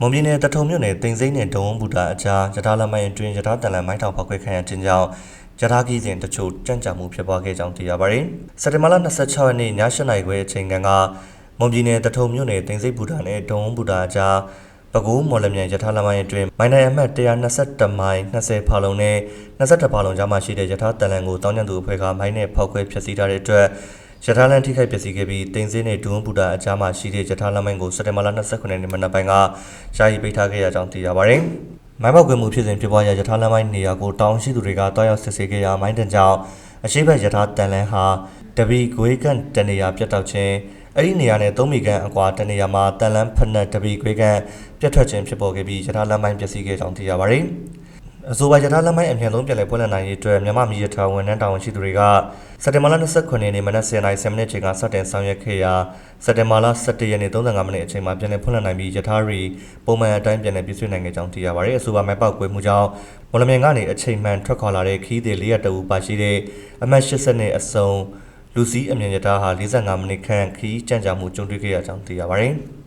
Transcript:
မွန်ပြည်နယ်တထုံမြို့နယ်တင်စိမ့်နယ်ဒုံဝဘူတာအကြားယထာလမိုင်းအတွင်းယထာတန်လန်မိုင်းထောင်ဖောက်ခွဲခံရခြင်းကြောင့်ယထာကြီးစဉ်တချို့ကြံ့ကြာမှုဖြစ်ပွားခဲ့ကြောင်းသိရပါတယ်။စက်တင်ဘာလ26ရက်နေ့ည8:00နာရီခွဲအချိန်ကမွန်ပြည်နယ်တထုံမြို့နယ်တင်စိမ့်ဘူတာနဲ့ဒုံဝဘူတာအကြားပဲခူးမော်လမြိုင်ယထာလမိုင်းအတွင်းမိုင်းနိုင်အမှတ်121မိုင်20ဖာလုံနဲ့21ဖာလုံကြားမှာရှိတဲ့ယထာတန်လန်ကိုတောင်းကျန်သူအဖွဲ့ကမိုင်းနဲ့ဖောက်ခွဲဖျက်ဆီးထားတဲ့အတွက် ယထာလန်ထိခိုက်ပျက်စီးခဲ့ပြီးတင်စင်းနဲ့ဒုံဘူတာအကြားမှာရှိတဲ့ယထာလမိုင်းကိုစက်တင်ဘာလ29ရက်နေ့မနက်ပိုင်းကရှာယီပိတ်ထားခဲ့ရကြောင်းသိရပါတယ်။မိုင်းပေါက်ကွယ်မှုဖြစ်စဉ်ဖြစ်ပွားရာယထာလမိုင်းနေရာကိုတောင်းရှိသူတွေကတွားရောက်စစ်ဆေးခဲ့ရာမိုင်းတန်ကြောင့်အရှိတ်ဘက်ယထာတန်လန်ဟာတပီဂွေးကန်တနေရာပြတ်တောက်ခြင်းအဲ့ဒီနေရာနဲ့3မီကန်အကွာတနေရာမှာတန်လန်းဖက်နက်တပီခွေးကန်ပြတ်ထွက်ခြင်းဖြစ်ပေါ်ခဲ့ပြီးယထာလမ်းပိုင်းပျက်စီးခဲ့ကြောင်းသိရပါတယ်။ အဆိုပါယထာလမ်းပိုင်းအမြန်ဆုံးပြန်လည်ဖွင့်လှစ်နိုင်ရေးအတွက်မြန်မာပြည်ယထာဝန်ထမ်းတာဝန်ရှိသူတွေကစက်တင်ဘာလ29ရက်နေ့မနက်10:00နာရီ10မိနစ်ချိန်ကစတင်ဆောင်ရွက်ခဲ့ရာစက်တင်ဘာလ17ရက်နေ့35မိနစ်အချိန်မှာပြန်လည်ဖွင့်လှစ်နိုင်ပြီးယထာရီပုံမှန်အတိုင်းပြန်လည်ပြည့်စုံနိုင်ခဲ့ကြောင်းသိရပါတယ်။အဆိုပါမဲပေါက်ကွေးမှုကြောင့်မော်လမြိုင်ကနေအချိန်မှန်ထွက်ခွာလာတဲ့ခီးသည်၄၀တအူပါရှိတဲ့အမှတ်80နဲ့အစုံလူစည်းအမြင့်ရထားဟာ45မိနစ်ခန့်ခီးကြံ့ကြာမှုကြုံတွေ့ခဲ့ရကြောင်းသိရပါတယ်။